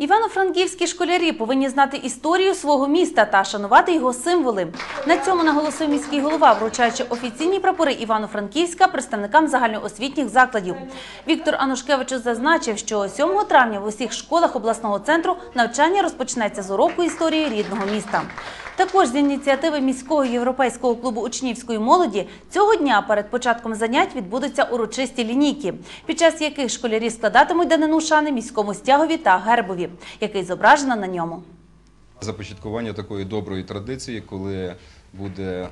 Івано-франківські школярі повинні знати історію свого міста та шанувати його символи. На цьому наголосив міський голова, вручаючи офіційні прапори Івано-Франківська представникам загальноосвітніх закладів. Віктор Анушкевич зазначив, що 7 травня в усіх школах обласного центру навчання розпочнеться з уроку історії рідного міста. Також з ініціативи міського європейського клубу учнівської молоді цього дня перед початком занять відбудуться урочисті лінійки, під час яких школярі складатимуть данину шани міському стягові та гербові, який зображено на ньому. Започаткування такої доброї традиції, коли буде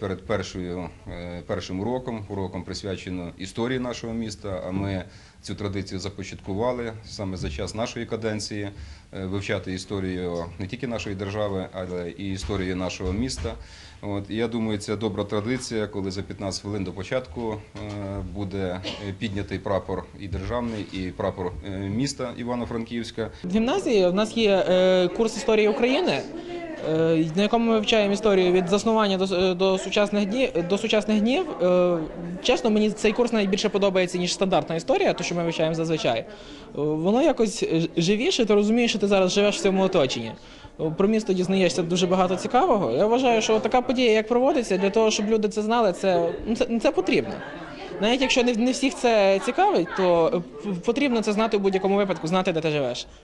перед першою, е, першим уроком, уроком присвячено історії нашого міста. А ми цю традицію започаткували саме за час нашої каденції, е, вивчати історію не тільки нашої держави, але і історію нашого міста. От я думаю, це добра традиція, коли за 15 хвилин до початку е, буде піднятий прапор і державний, і прапор міста Івано-Франківська. В гімназії у нас є курс історії України, на якому ми вивчаємо історію від заснування до, до сучасних днів до сучасних днів. Е, чесно, мені цей курс найбільше подобається ніж стандартна історія, то що ми вивчаємо зазвичай. Е, Воно якось е, живіше, ти розумієш, що ти зараз живеш в цьому оточенні. Е, Про місто дізнаєшся дуже багато цікавого. Я вважаю, що така подія, як проводиться, для того, щоб люди це знали, це, ну, це, це потрібно. Навіть якщо не, не всіх це цікавить, то е, потрібно це знати в будь-якому випадку, знати, де ти живеш.